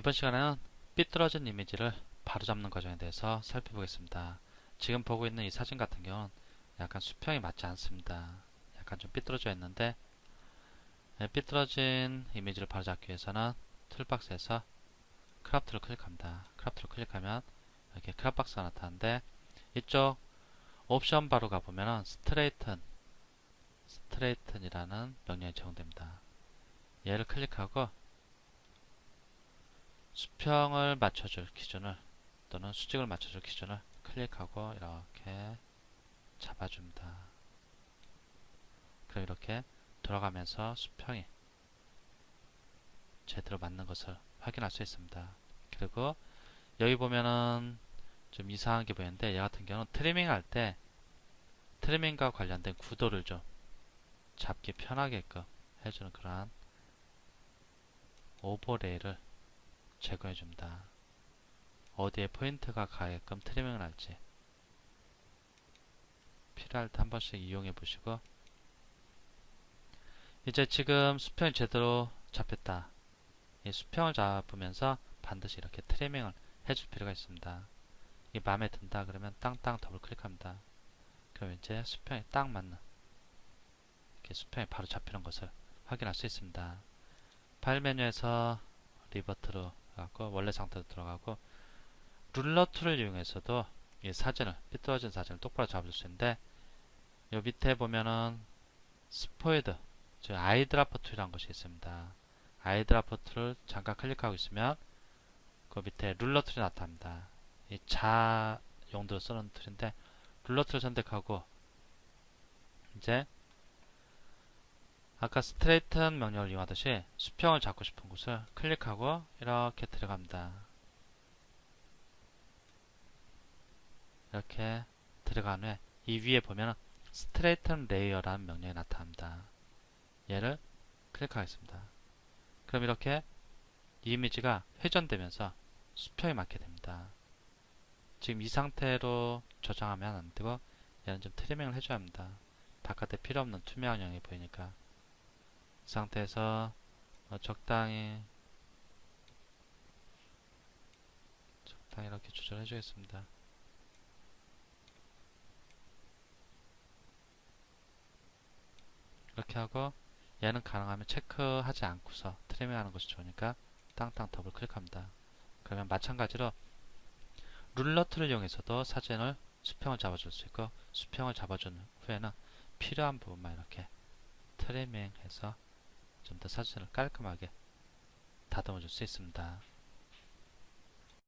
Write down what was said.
이번 시간에는 삐뚤어진 이미지를 바로잡는 과정에 대해서 살펴보겠습니다. 지금 보고 있는 이 사진 같은 경우는 약간 수평이 맞지 않습니다. 약간 좀 삐뚤어져 있는데 네, 삐뚤어진 이미지를 바로잡기 위해서는 툴박스에서 크랍트를 클릭합니다. 크랍트를 클릭하면 이렇게 크랍 박스가 나타나는데 이쪽 옵션 바로 가보면은 스트레이튼 스트레이튼이라는 명령이 적용됩니다. 얘를 클릭하고 수평을 맞춰줄 기준을 또는 수직을 맞춰줄 기준을 클릭하고 이렇게 잡아줍니다. 그럼 이렇게 돌아가면서 수평이 제대로 맞는 것을 확인할 수 있습니다. 그리고 여기 보면은 좀 이상한 게 보이는데 얘 같은 경우는 트리밍 할 때 트리밍과 관련된 구도를 좀 잡기 편하게끔 해주는 그러한 오버레이를 제거해 줍니다. 어디에 포인트가 가게끔 트리밍을 할지 필요할 때 한 번씩 이용해 보시고 이제 지금 수평이 제대로 잡혔다. 이 수평을 잡으면서 반드시 이렇게 트리밍을 해줄 필요가 있습니다. 이 마음에 든다 그러면 땅땅 더블 클릭합니다. 그럼 이제 수평이 딱 맞는 이렇게 수평이 바로 잡히는 것을 확인할 수 있습니다. 파일 메뉴에서 리버트로 가고 원래 상태로 들어가고 룰러 툴을 이용해서도 이 사진을 삐뚤어진 사진을 똑바로 잡을 수 있는데 요 밑에 보면은 스포이드 즉 아이드라퍼 툴이라는 것이 있습니다. 아이드라퍼 툴을 잠깐 클릭하고 있으면 그 밑에 룰러 툴이 나타납니다. 이 자 용도로 쓰는 툴인데 룰러 툴을 선택하고 이제 아까 스트레이튼 명령을 이용하듯이 수평을 잡고 싶은 곳을 클릭하고 이렇게 들어갑니다. 이렇게 들어간 후에 이 위에 보면 스트레이튼 레이어라는 명령이 나타납니다. 얘를 클릭하겠습니다. 그럼 이렇게 이 이미지가 회전되면서 수평이 맞게 됩니다. 지금 이 상태로 저장하면 안 되고 얘는 좀 트리밍을 해줘야 합니다. 바깥에 필요 없는 투명한 영이 보이니까 이 상태에서 어, 적당히 적당히 이렇게 조절해 주겠습니다. 이렇게 하고 얘는 가능하면 체크하지 않고서 트리밍 하는 것이 좋으니까 땅땅 더블 클릭합니다. 그러면 마찬가지로 룰러 툴을 이용해서도 사진을 수평을 잡아줄 수 있고 수평을 잡아준 후에는 필요한 부분만 이렇게 트리밍해서 좀 더 사진을 깔끔하게 다듬어 줄 수 있습니다.